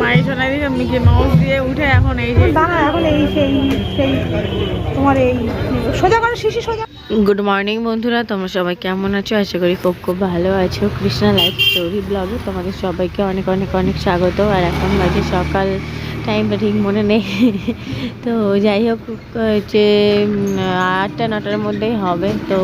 মায়ের সোনা দিয়ে মিকি মাউস দিয়ে উঠে এখন এই যে দাঁড়া এখন এই সেই সেই তোমার এই সোজা করো শিশি সোজা। গুড মর্নিং বন্ধুরা তোমরা সবাই কেমন আছো? আশা করি খুব খুব ভালো আছো। কৃষ্ণা লাইফ স্টোরি ব্লগে তোমাদের সবাইকে অনেক অনেক অনেক স্বাগত। আর এখন বাজে সকাল টাইমটা ঠিক মনে নেই। তো যাই হোক, হচ্ছে আটটা, নটার মধ্যেই হবে। তো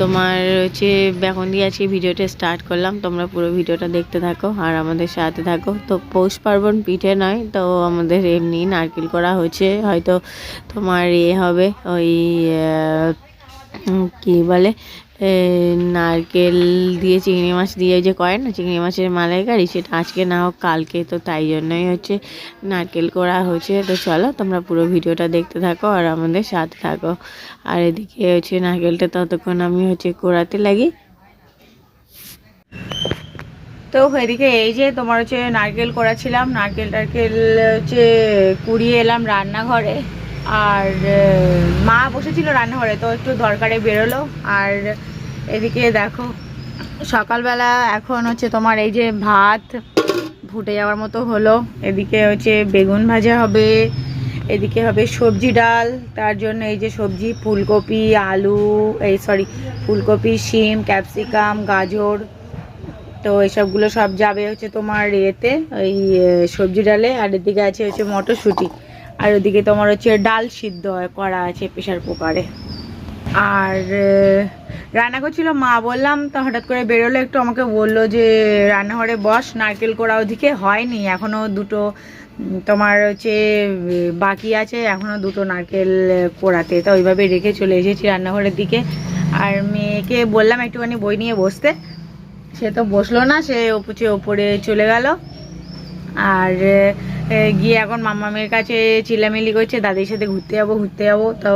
তোমার হচ্ছে, এখন দিয়ে আজকে ভিডিওটা স্টার্ট করলাম। তোমরা পুরো ভিডিওটা দেখতে থাকো আর আমাদের সাথে থাকো। তো পৌষ পার্বণ পিঠে নয়, তো আমাদের এমনি নারকেল করা হচ্ছে। হয়তো তোমার এ হবে ওই কি বলে নারকেল দিয়ে চিংড়ি মাছ দিয়ে যে করে না, চিংড়ি মাছের মালাইকারি, সেটা আজকে না হোক, কালকে, তো তাই জন্যই হচ্ছে নারকেল করা হচ্ছে তো চলো, তোমরা পুরো ভিডিওটা দেখতে থাকো আর আমাদের সাথে থাকো। আর এদিকে হচ্ছে নারকেলটা ততক্ষণ আমি হচ্ছে কোড়াতে লাগি। তো এদিকে এই যে তোমার হচ্ছে নারকেল করেছিলাম নারকেল টারকেল হচ্ছে কুড়িয়ে এলাম রান্নাঘরে। আর মা বসেছিল রান্নাঘরে, তো একটু দরকারে বেরোলো। আর এদিকে দেখো, সকালবেলা এখন হচ্ছে তোমার এই যে ভাত ফুটে যাওয়ার মতো হলো। এদিকে হচ্ছে বেগুন ভাজা হবে, এদিকে হবে সবজি ডাল, তার জন্য এই যে সবজি, ফুলকপি, আলু, এই সরি ফুলকপি, শিম, ক্যাপসিকাম, গাজর, তো এসবগুলো সব যাবে হচ্ছে তোমার এতে ওই সবজি ডালে। আর এদিকে আছে হচ্ছে মটরশুঁটি। আর ওদিকে তোমার হচ্ছে ডাল সিদ্ধ হয় করা আছে প্রেশার কুকারে। আর রান্না করছিল মা বললাম, তো হঠাৎ করে বেরোলো, একটু আমাকে বলল যে, রান্নাঘরে বস, নারকেল কোড়া ওদিকে হয়নি এখনও দুটো তোমার হচ্ছে বাকি আছে এখনও দুটো নারকেল কোড়াতে। তো ওইভাবে রেখে চলে এসেছি রান্নাঘরের দিকে। আর মেয়েকে বললাম একটুখানি বই নিয়ে বসতে। সে তো বসল না, সে উপচে ওপরে চলে গেল। আর গিয়ে এখন মামামের কাছে চিল্লামিলি করছে, দাদির সাথে ঘুরতে যাব ঘুরতে যাব। তো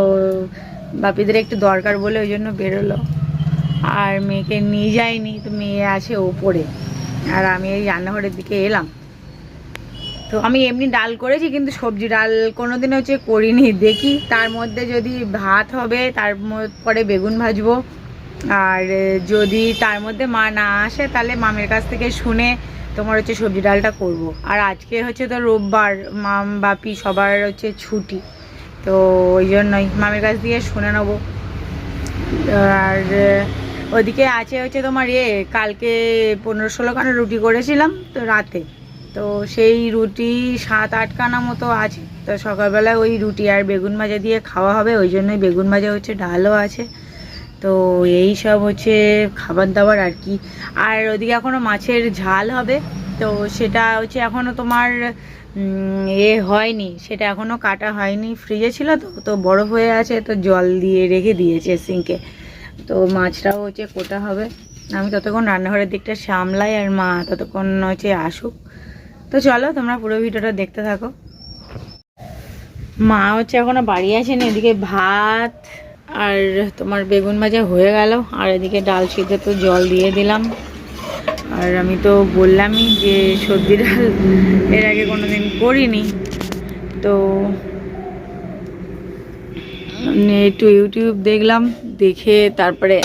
বাপিদের একটু দরকার বলে ওই জন্য বেরোলো। আর মেয়েকে নিয়ে যায়নি তো মেয়ে আছে ওপরে। আর আমি এই রান্নাঘরের দিকে এলাম। তো আমি এমনি ডাল করেছি, কিন্তু সবজি ডাল কোনোদিন হচ্ছে করিনি। দেখি তার মধ্যে যদি ভাত হবে, তার পরে বেগুন ভাজবো। আর যদি তার মধ্যে মা না আসে, তাহলে মামের কাছ থেকে শুনে তোমার হচ্ছে সবজি ডালটা করব। আর আজকে হচ্ছে তো রোববার, মাম, বাপি সবার হচ্ছে ছুটি। তো ওই জন্যই মামের কাছ দিয়ে শুনে নেব। আর ওদিকে আছে হচ্ছে তোমার ইয়ে কালকে পনেরো ষোলো খানা রুটি করেছিলাম তো রাতে। তো সেই রুটি সাত আটখানা মতো আছে। তো সকালবেলা ওই রুটি আর বেগুন ভাজা দিয়ে খাওয়া হবে, ওই জন্যই বেগুন ভাজা হচ্ছে, ডালও আছে। তো এই সব হচ্ছে খাবার দাবার আর কি। আর ওদিকে এখনও মাছের ঝাল হবে, তো সেটা হচ্ছে এখনও তোমার এ হয়নি, সেটা এখনও কাটা হয়নি ফ্রিজে ছিল তো তো বরফ হয়ে আছে, তো জল দিয়ে রেখে দিয়েছে সিঙ্কে তো মাছটাও হচ্ছে কোটা হবে। আমি ততক্ষণ রান্নাঘরের দিকটা সামলাই আর মা ততক্ষণ হচ্ছে আসুক। তো চলো তোমরা পুরো ভিডিওটা দেখতে থাকো। মা হচ্ছে এখনও বাড়ি আসেনি, এদিকে ভাত আর তোমার বেগুন ভাজা হয়ে গেল, আর এদিকে ডাল সিদ্ধ তো জল দিয়ে দিলাম। আর আমি তো বললামই যে সবজি ডাল এর আগে কোনো দিন করিনি। তো একটু ইউটিউব দেখলাম, দেখে তারপরে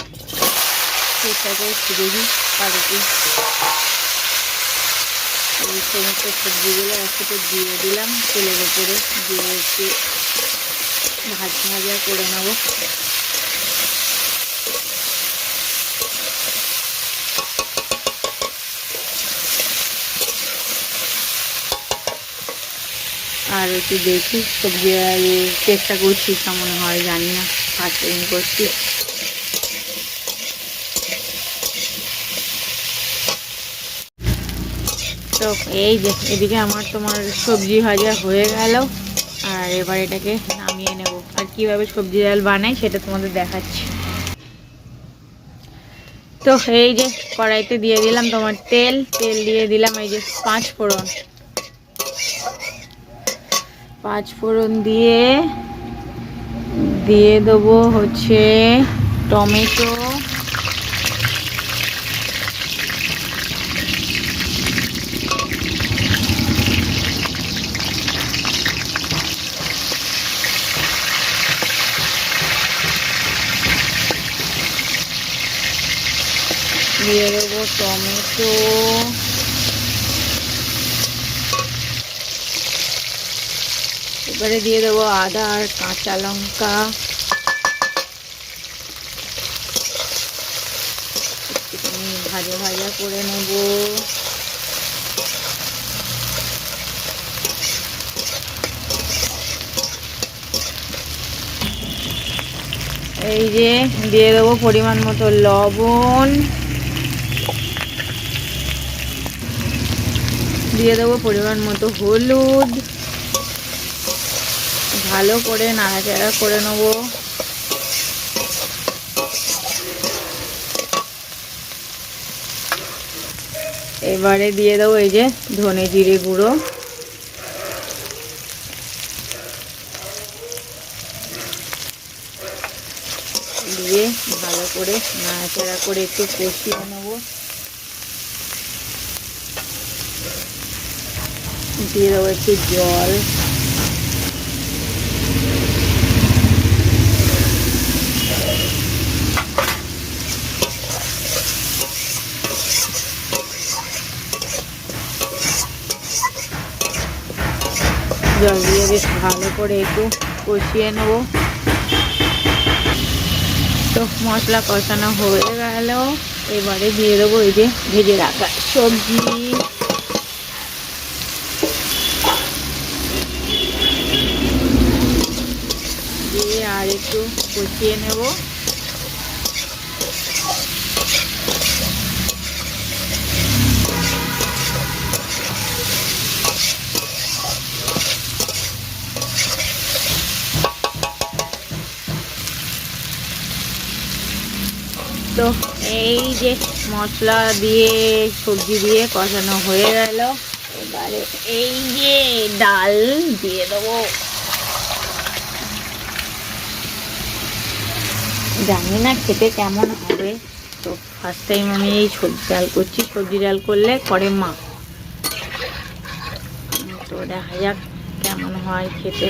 সবজিগুলো একসাথে দিয়ে দিলাম, তেলের উপরে দিয়ে একটু ভাজা ভাজা করে নেব। আর একটু দেখি সবজি চেষ্টা করছি কেমন হয়, জানি না ফার্স্ট টাইম করছি। তো এই যে, এদিকে আমার তোমার সবজি ভাজা হয়ে গেল, আর এবার এটাকে নামিয়ে নেব। কীভাবে সবজি ডাল বানাই সেটা তোমাদের দেখাচ্ছি। তো এই যে কড়াইতে দিয়ে দিলাম তোমার তেল তেল দিয়ে দিলাম এই যে পাঁচ ফোড়ন। পাঁচ ফোড়ন দিয়ে দিয়ে দেবো হচ্ছে টমেটো দিয়ে দেবো টমেটো এবারে দিয়ে দেবো আদা আর কাঁচা লঙ্কা। ভাজা ভাজা করে নেব। এই যে দিয়ে দেবো পরিমাণ মতো লবণ। দিয়ে দেবো পরিমাণ মতো হলুদ। ভালো করে নাড়াচাড়া করে নেব। এবারে দিয়ে দেবো এই যে ধনে জিরে গুঁড়ো। দিয়ে ভালো করে নাড়াচাড়া করে একটু কষিয়ে নেব। দিয়ে দেবো একটু জল। জল দিয়ে বেশ ভালো করে একটু কষিয়ে নেব। তো মশলা কষানো হয়ে গেল। এবারে দিয়ে দেবো এই যে ভেজে রাখা সবজি দিয়ে আর একটু কষিয়ে নেব। তো এই যে মশলা দিয়ে, সবজি দিয়ে কষানো হয়ে গেল। এবারে এই যে ডাল দিয়ে দেবো। জানি না খেতে কেমন হবে। তো ফার্স্ট টাইম আমি এই সবজি ডাল করছি। সবজি ডাল করলে করে মা। তো দেখা যাক কেমন হয় খেতে।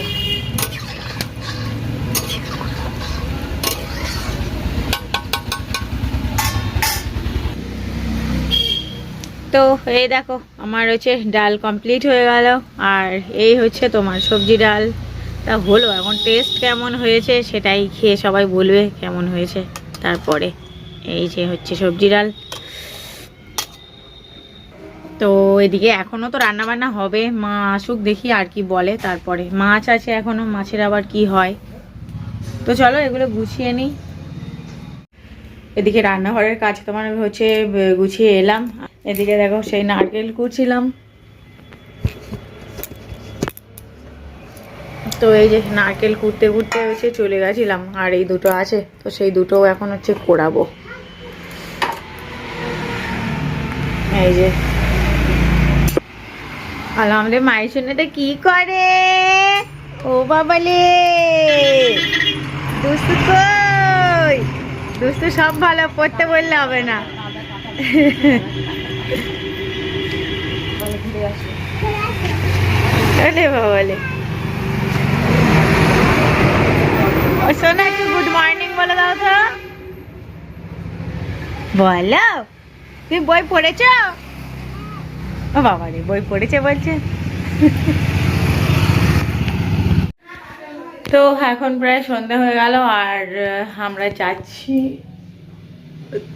তো এই দেখো, আমার হচ্ছে ডাল কমপ্লিট হয়ে গেল। আর এই হচ্ছে তোমার সবজি ডাল। তা হলো, এখন টেস্ট কেমন হয়েছে সেটাই খেয়ে সবাই বলবে কেমন হয়েছে। তারপরে এই যে হচ্ছে সবজি ডাল। তো এদিকে এখনও তো রান্না বান্না হবে। মা আসুক দেখি আর কি বলে তারপরে। মাছ আছে এখনও মাছের আবার কি হয়? তো চলো এগুলো গুছিয়ে নিই। এদিকে রান্নাঘরের কাজ তোমার হচ্ছে গুছিয়ে এলাম। এদিকে দেখো সেই নারকেল কুড়ছিলাম তো এই যে নারকেল কুড়তে কুড়তে হচ্ছে চলে গেছিলাম আর এই দুটো আছে তো সেই দুটো এখন হচ্ছে কোড়াবো এই যে। আর আমাদের মায়ের শুনেতে কি করে? ও বাবালে! দুস্তু কই? দুস্তু সব ভালো পড়তে বললে হবে না। চলে বাবালে ও একটু গুড মর্নিং বলে দাও তো বই ও বাবা রে, বই পড়েছে বলছে। তো, এখন প্রায় সন্ধ্যা হয়ে গেল, আর আমরা যাচ্ছি।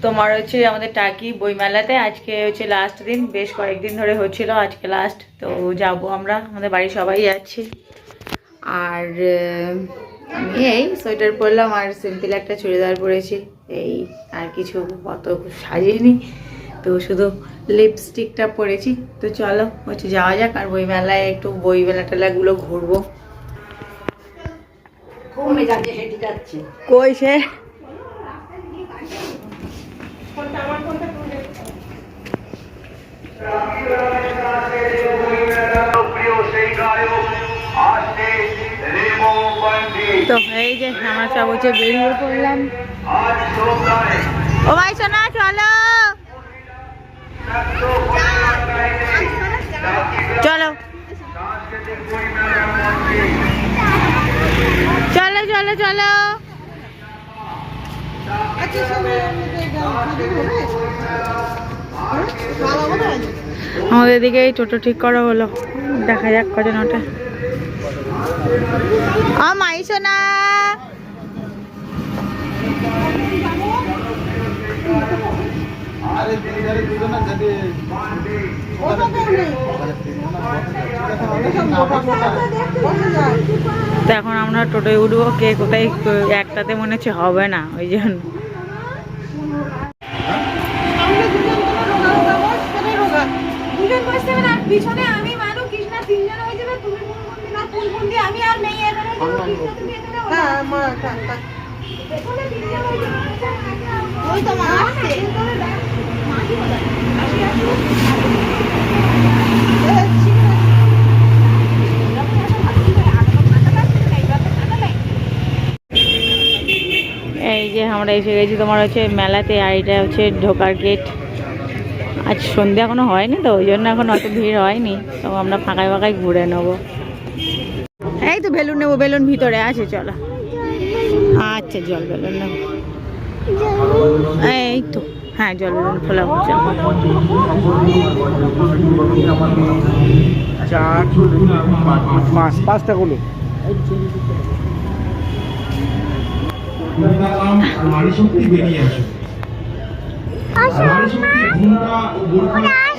তোমার হচ্ছে আমাদের টাকি বইমেলাতে। আজকে হচ্ছে লাস্ট দিন, বেশ কয়েকদিন ধরে হচ্ছিল আজকে লাস্ট তো, যাব আমরা, আমাদের বাড়ির সবাই যাচ্ছি। আর এই সোয়েটার পরলাম আর সিম্পল একটা চুড়িদার পরেছি। এই আর কিছু অত সাজিয়ে তো শুধু লিপস্টিকটা পরেছি। তো চলো হচ্ছে যাওয়া যাক আর বইমেলায় একটু বই মেলা টেলাগুলো ঘুরবো কই সে? প্রিয় সেই গায়ক তো এই যে আমরা সব হচ্ছে বেরিয়ে পড়লাম। ও ভাই সোনা চলো। চলো। চলো চলো চলো। আমাদের দিকে এই টোটো ঠিক করা হলো। দেখা যাক, কজন আ মাইশো না তো এখন আমরা টোটোয় উঠবো কে কোথায় একটাতে মনে হচ্ছে হবে না ওই জন্য। পিছনে আমি মানু কৃষ্ণা তিনজন হয়ে যাবে তুমি ফুলবন্দি না ফুলবন্দি আমি আর নেই এখানে কৃষ্ণা তুমি এখানে হ্যাঁ মা পেছনে তিনজন হয়ে যাবে এই যে আমরা এসে গেছি তোমার হচ্ছে মেলাতে, আর এটা হচ্ছে ঢোকার গেট আজ সন্ধ্যা এখনও হয়নি তো, ওই জন্য এখন অত ভিড় হয়নি। তো আমরা ফাঁকায় ফাঁকায় ঘুরে নেব। এই তো বেলুন নেব, বেলুন ভিতরে আছে, চলো। আচ্ছা জল বেলুন নেব এই তো হ্যাঁ জল বেলুন খোলা হচ্ছে পাঁচ পাঁচটা গুলো নারী শক্তি বেরিয়ে আসে।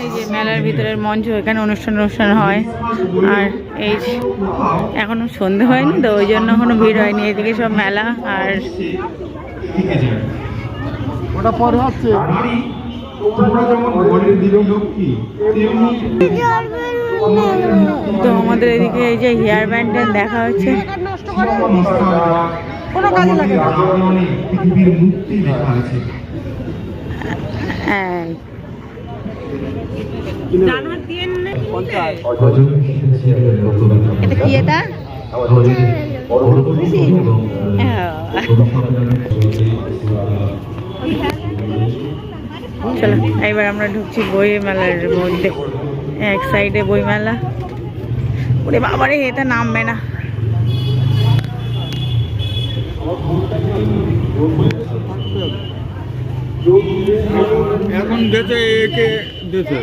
এই যে মেলার ভিতরের মঞ্চ এখানে অনুষ্ঠান অনুষ্ঠান হয়। আর এই এখনও সন্ধে হয়নি তো ওই জন্য এখনও ভিড় হয়নি। এদিকে সব মেলা আর ওটা পরে হচ্ছে। তো আমাদের এদিকে এই যে হেয়ার ব্যান্ড দেখা হচ্ছে। কোনো কাজে লাগে পৃথিবীর মুক্তি আছে এই এটা কি এটা? চলো এবার আমরা ঢুকছি বই মেলার মধ্যে। এক সাইডে বই মেলা ওরে বাবারে এটা নামবে না। এখন দেশে একে দেশে।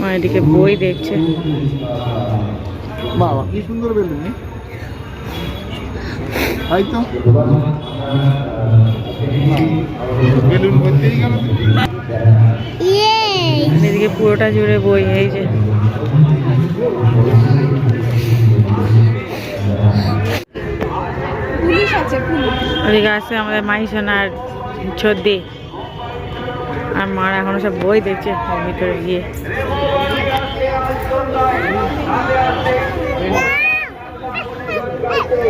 মা এদিকে বই দেখছে। বাবা কি সুন্দর বেলুন তাই তো? বেলুন ভর্তিই গেল। এদিকে পুরোটা জুড়ে বই এই যে। ওদিকে আছে আমাদের মাইসোনার ছদ্দি। আর মার এখনও সব বই দেখছে ভিতরে গিয়ে।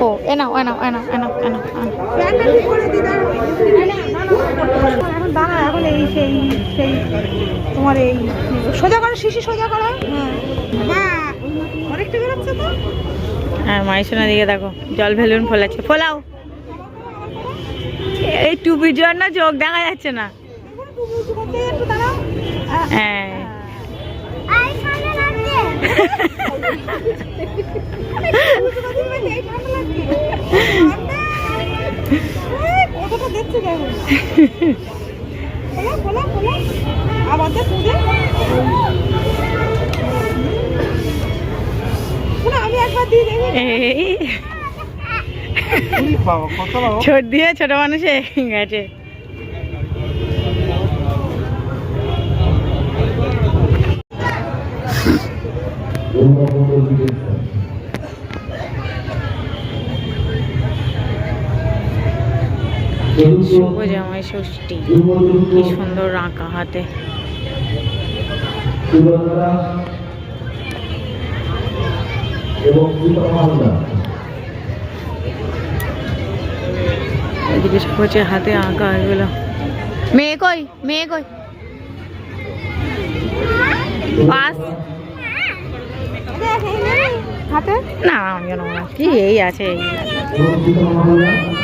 ও এনাও এনাও এনাও এনাও এনাও এনাও। এখন দাঁড়া এখন এই সেই সেই তোমার এই সোজা করো শিশি সোজা করো। হ্যাঁ বাহ অনেকটা বেরোচ্ছে তো। হ্যাঁ মাইসোনার দিকে দেখো জল বেলুন ফোলাচ্ছে। ফোলাও। এই টুপির জন্য চোখ দেখা যাচ্ছে না। হ্যাঁ। ছোট দিয়ে ছোট মানুষে গেছে। শুভ জামাই ষষ্ঠী কি সুন্দর আঁকা হাতে এদিকে হচ্ছে হাতে আঁকা এগুলো। মেয়ে কই? মেয়ে কই? পাস। হাতে? না আমি জানো না। কি এই আছে? এই আছে।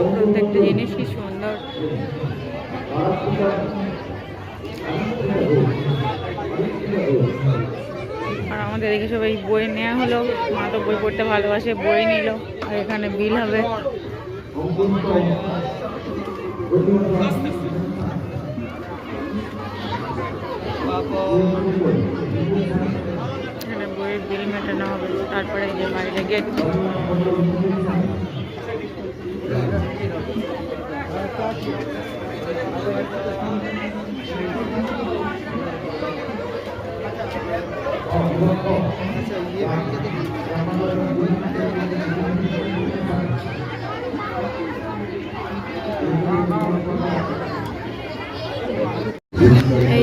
প্রত্যেকটা জিনিস কি সুন্দর। আর আমাদের এদিকে সবাই বই নেওয়া হলো। মা তো বই পড়তে ভালোবাসে, বই নিল। আর এখানে বিল হবে। এখানে বইয়ের বিল মেটানো হবে। তারপরে যে বাইরে গেট এই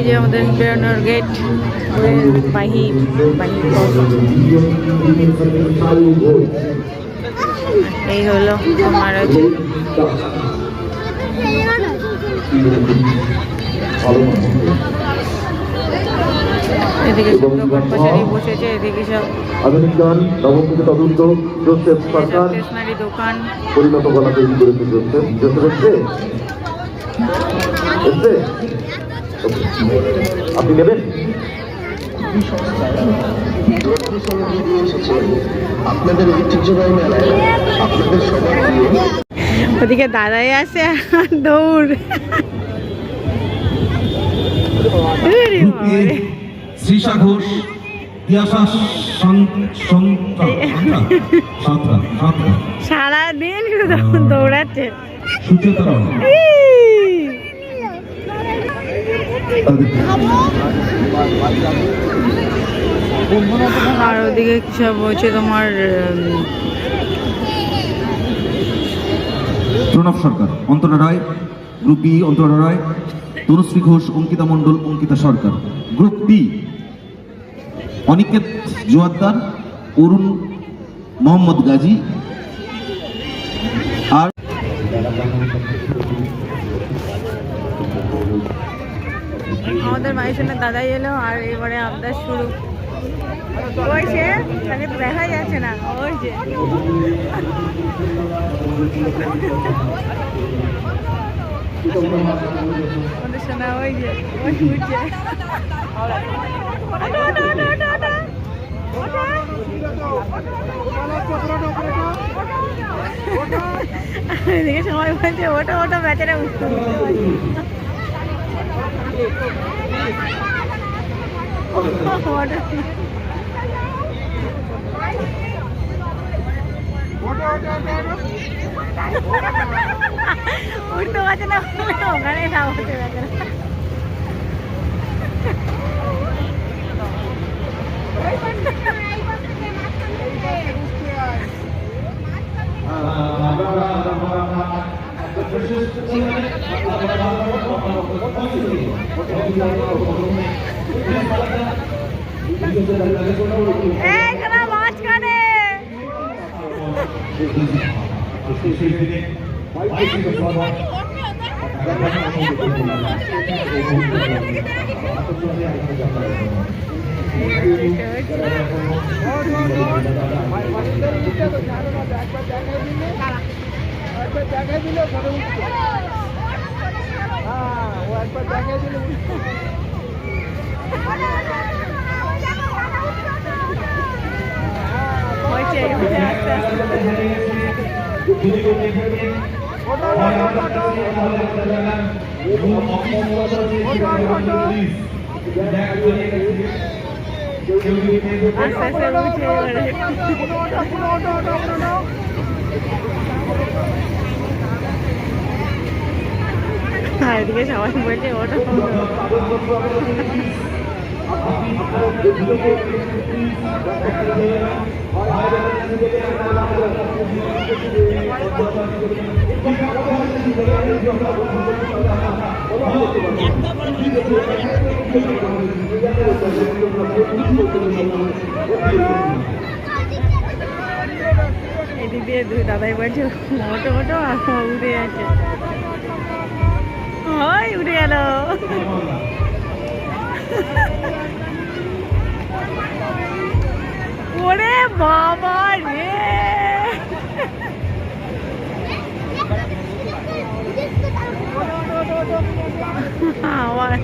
যে আমাদের বেরোনোর গেট বাহির বাহির। এই হলো হচ্ছে এদিকে সব কর্মচারী বসেছে এদিকে সব আধুনিক গান নবম তদন্ত জোসেফ সরকার। দোকান। পরিণত গলা তৈরি করেছে জোসেফ। জোসেফ এসছে? এসছে? আপনি নেবেন? আপনাদের ঐতিহ্যবাহী মেলায় আপনাদের সবার প্রিয়। ওদিকে দাদাই আছে দৌড়। শ্রীষা ঘোষ সারাদিন শুধু দৌড়াচ্ছে! আর ওদিকে সব তোমার Pranab Sarkar, Antara Roy, group B, Antara Roy, Tanushree Ghosh, Ankita Mondal, Ankita Sarkar. Group B Aniket Joardar, Arun Mohammad Gazi আমাদের মায়ের সঙ্গে দাদাই এলো আর এবারে আবদার শুরু ওই দেখা যাচ্ছে না ওই যে সবাই বলছে ওটা ওটা বেচারা উঠতে উঠতে পারছে না। ওটা উঠতে পারছে না বলে ওখানে নামতে পারছে না এই হয়েছে হয়েছে আস্তে আস্তে। আস্তে আস্তে উঠে এবারে আর এদিকে সবাই বলছে ওটা এদিক দিয়ে দুই দাদাই বলছে, মোটো মোটো উড়ে আছে ওই উড়ে গেল। ওরে বাবা রে! আমার তো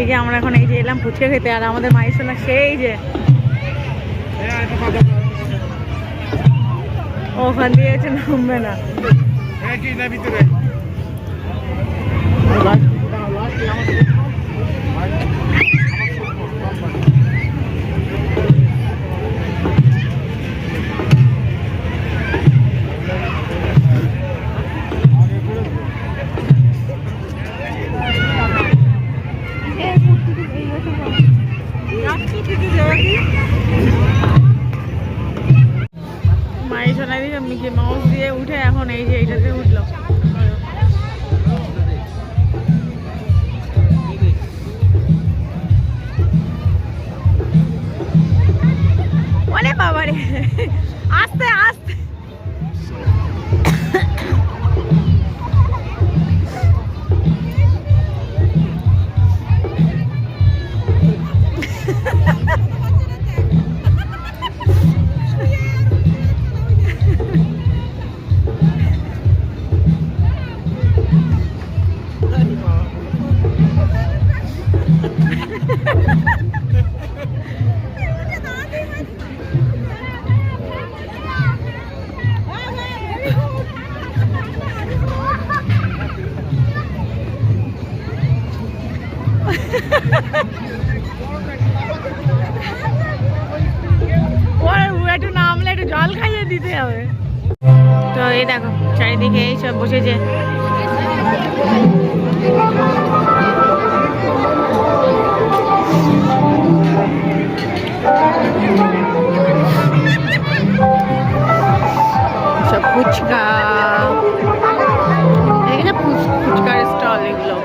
এদিকে আমরা এখন এই যে এলাম ফুচকা খেতে, আর আমাদের মায়ের সোনা সেই যে ওখান দিয়ে আছে নামবে না। মায়ের মিকি মাউস দিয়ে উঠে এখন এই যে একটু নামলে একটু জল খাইয়ে দিতে হবে। তো এই দেখো, চারিদিকে এই সব বসেছে। ফুচকা। এখানে ফুচকার স্টল এগুলো।